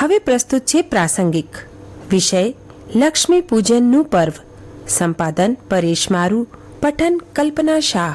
હવે પ્રસ્તુત છે પ્રાસંગિક. વિષય લક્ષ્મી પૂજનનું પર્વ. સંપાદન પરેશ મારુ પઠન કલ્પના શાહ.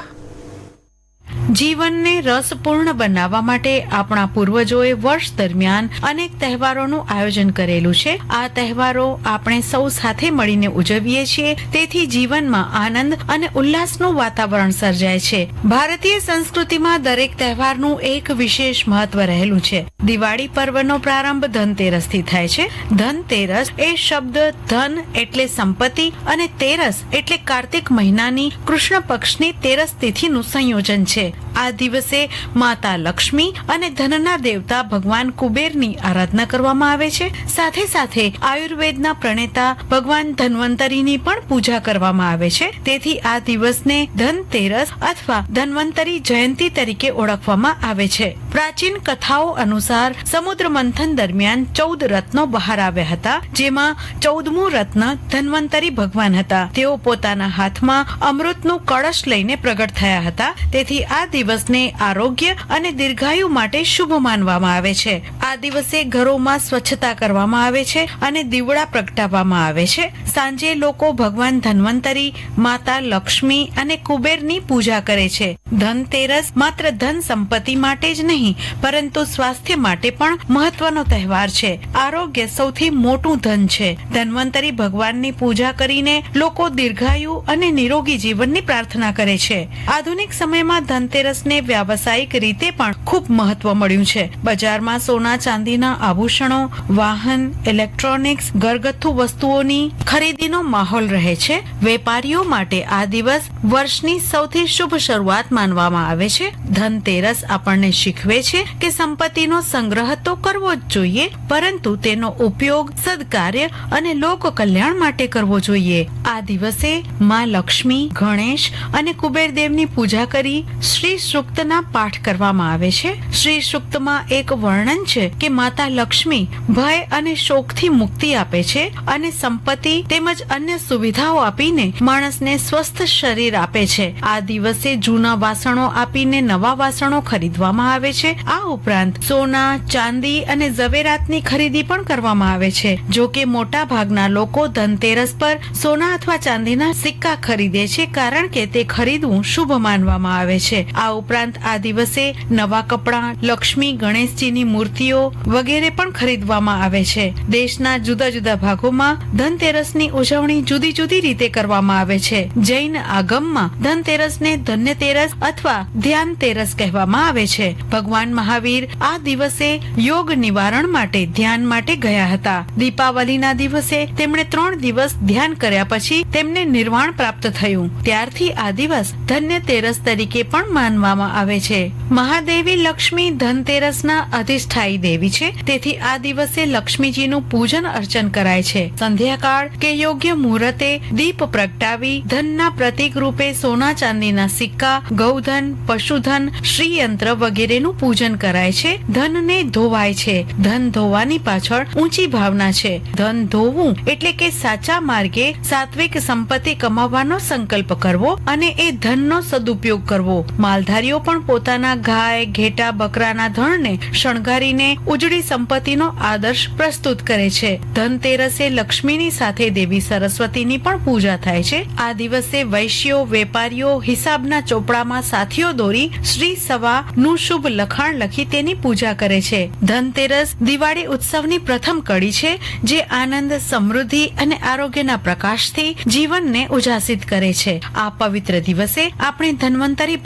જીવનને રસપૂર્ણ બનાવવા માટે આપણા પૂર્વજોએ વર્ષ દરમિયાન અનેક તહેવારોનું આયોજન કરેલું છે. આ તહેવારો આપણે સૌ સાથે મળીને ઉજવીએ છીએ. તેથી જીવનમાં આનંદ અને ઉલ્લાસનું વાતાવરણ સર્જાય છે. ભારતીય સંસ્કૃતિમાં દરેક તહેવારનું એક વિશેષ મહત્વ રહેલું છે. દિવાળી પર્વનો પ્રારંભ ધનતેરસથી થાય છે. ધનતેરસ એ શબ્દ ધન એટલે સંપત્તિ અને તેરસ એટલે કાર્તિક મહિનાની કૃષ્ણ પક્ષની તેરસ તિથિનું સંયોજન છે. આ દિવસે માતા લક્ષ્મી અને ધનના દેવતા ભગવાન કુબેરની આરાધના કરવામાં આવે છે. સાથે સાથે આયુર્વેદના પ્રણેતા ભગવાન ધન્વંતરીની પણ પૂજા કરવામાં આવે છે. તેથી આ દિવસને ધનતેરસ અથવા ધન્વંતરી જયંતી તરીકે ઓળખવામાં આવે છે. પ્રાચીન કથાઓ અનુસાર સમુદ્ર મંથન દરમિયાન ચૌદ રત્નો બહાર આવ્યા હતા, જેમાં ચૌદમું રત્ન ધન્વંતરી ભગવાન હતા. તેઓ પોતાના હાથમાં અમૃતનું કળશ લઈને પ્રગટ થયા હતા. તેથી આ દિવસને આરોગ્ય અને દીર્ઘાયુ માટે શુભ માનવામાં આવે છે. આ દિવસે ઘરોમાં સ્વચ્છતા કરવામાં આવે છે અને દીવડા પ્રગટાવવામાં આવે છે. સાંજે લોકો ભગવાન ધન્વંતરી, માતા લક્ષ્મી અને કુબેરની પૂજા કરે છે. ધનતેરસ માત્ર ધન સંપત્તિ માટે જ નહીં, પરંતુ સ્વાસ્થ્ય માટે પણ મહત્વનો તહેવાર છે. આરોગ્ય સૌથી મોટું ધન છે. ધન્વંતરી ભગવાનની પૂજા કરીને લોકો દીર્ઘાયુ અને નિરોગી જીવનની પ્રાર્થના કરે છે. આધુનિક સમયમાં ધનતેરસને વ્યાવસાયિક રીતે પણ ખૂબ મહત્વ મળ્યું છે. બજારમાં સોના ચાંદીના આભૂષણો, વાહન, ઇલેક્ટ્રોનિક્સ, ઘરગથ્થુ વસ્તુઓની ખરીદીનો માહોલ રહે છે. વેપારીઓ માટે આ દિવસ વર્ષની સૌથી શુભ શરૂઆત માનવામાં આવે છે. ધનતેરસ આપણને શીખવે છે કે સંપત્તિનો સંગ્રહ તો કરવો જ જોઈએ, પરંતુ તેનો ઉપયોગ સદકાર્ય અને લોક કલ્યાણ માટે કરવો જોઈએ. આ દિવસે માં લક્ષ્મી, ગણેશ અને કુબેરદેવની પૂજા કરી શ્રી સૂક્તના પાઠ કરવામાં આવે છે. શ્રી સૂક્તમાં એક વર્ણન છે કે માતા લક્ષ્મી ભય અને શોકથી મુક્તિ આપે છે અને સંપત્તિ તેમજ અન્ય સુવિધાઓ આપીને માણસને સ્વસ્થ શરીર આપે છે. આ દિવસે જૂના વાસણો આપીને નવા વાસણો ખરીદવામાં આવે છે. આ ઉપરાંત સોના, ચાંદી અને ઝવેરાતની ખરીદી પણ કરવામાં આવે છે. જો કે મોટા ભાગના લોકો ધનતેરસ પર સોના અથવા ચાંદીના સિક્કા ખરીદે છે કારણ કે તે ખરીદવું શુભ માનવામાં આવે છે. આ ઉપરાંત આ દિવસે નવા કપડાં, લક્ષ્મી, ગણેશજીની મૂર્તિઓ વગેરે પણ ખરીદવામાં આવે છે. દેશના જુદા જુદા ભાગોમાં ધનતેરસની ઉજવણી જુદી જુદી રીતે કરવામાં આવે છે. જૈન આગમમાં ધનતેરસને ધન્યતેરસ અથવા ધ્યાન કહેવામાં આવે છે. ભગવાન મહાવીર આ દિવસે યોગ નિવારણ માટે ધ્યાન માટે ગયા હતા. દીપાવલીના દિવસે તેમણે ત્રણ દિવસ ધ્યાન કર્યા પછી તેમને નિર્વાણ પ્રાપ્ત થયું. ત્યારથી આ દિવસ ધન્યતેરસ તરીકે પણ માનવામાં આવે છે. મહાદેવી લક્ષ્મી ધનતેરસના અધિષ્ઠાયી દેવી છે. તેથી આ દિવસે લક્ષ્મીજીનું પૂજન અર્ચન કરાય છે. સંધ્યાકાળ કે યોગ્ય મુહૂર્તે દીપ પ્રગટાવી ધનના પ્રતીક રૂપે સોના ચાંદીના સિક્કા, ગૌધન, પશુધન, શ્રીયંત્ર વગેરેનું પૂજન કરાય છે. ધનને ધોવાય છે. ધન ધોવાની પાછળ ઊંચી ભાવના છે. ધન ધોવું એટલે કે સાચા માર્ગે સાત્વિક સંપત્તિ કમાવવાનો સંકલ્પ કરવો અને એ ધનનો સદુપયોગ કરવો. માલધારીઓ પણ પોતાના ગાય, ઘેટા, બકરાના ધણને શણગારીને ઉજળી સંપત્તિનો આદર્શ પ્રસ્તુત કરે છે. ધનતેરસે લક્ષ્મીની સાથે દેવી સરસ્વતીની પણ પૂજા થાય છે. આ દિવસે વૈશ્યો, વેપારીઓ, હિસાબના ચોપડામાં સાથીઓ દોરી શ્રી સવા નું શુભ લખાણ લખી તેની પૂજા કરે છે. ધનતેરસ દિવાળી ઉત્સવની પ્રથમ કડી છે, જે આનંદ, સમૃદ્ધિ અને આરોગ્યના પ્રકાશથી જીવનને ઉજાસિત કરે છે. આ પવિત્ર દિવસે આપણે ધન્વંતરી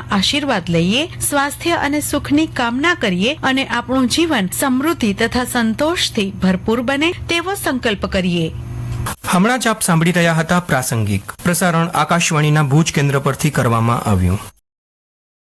ભગવાનના આશીર્વાદ લઈએ, સ્વાસ્થ્ય અને સુખની કામના કરીએ અને આપણું જીવન સમૃદ્ધિ તથા સંતોષથી ભરપૂર બને તેવો સંકલ્પ કરીએ. હમણાં જ આપ સાંભળી રહ્યા હતા પ્રાસંગિક. પ્રસારણ આકાશવાણીના ભુજ કેન્દ્ર પરથી કરવામાં આવ્યું.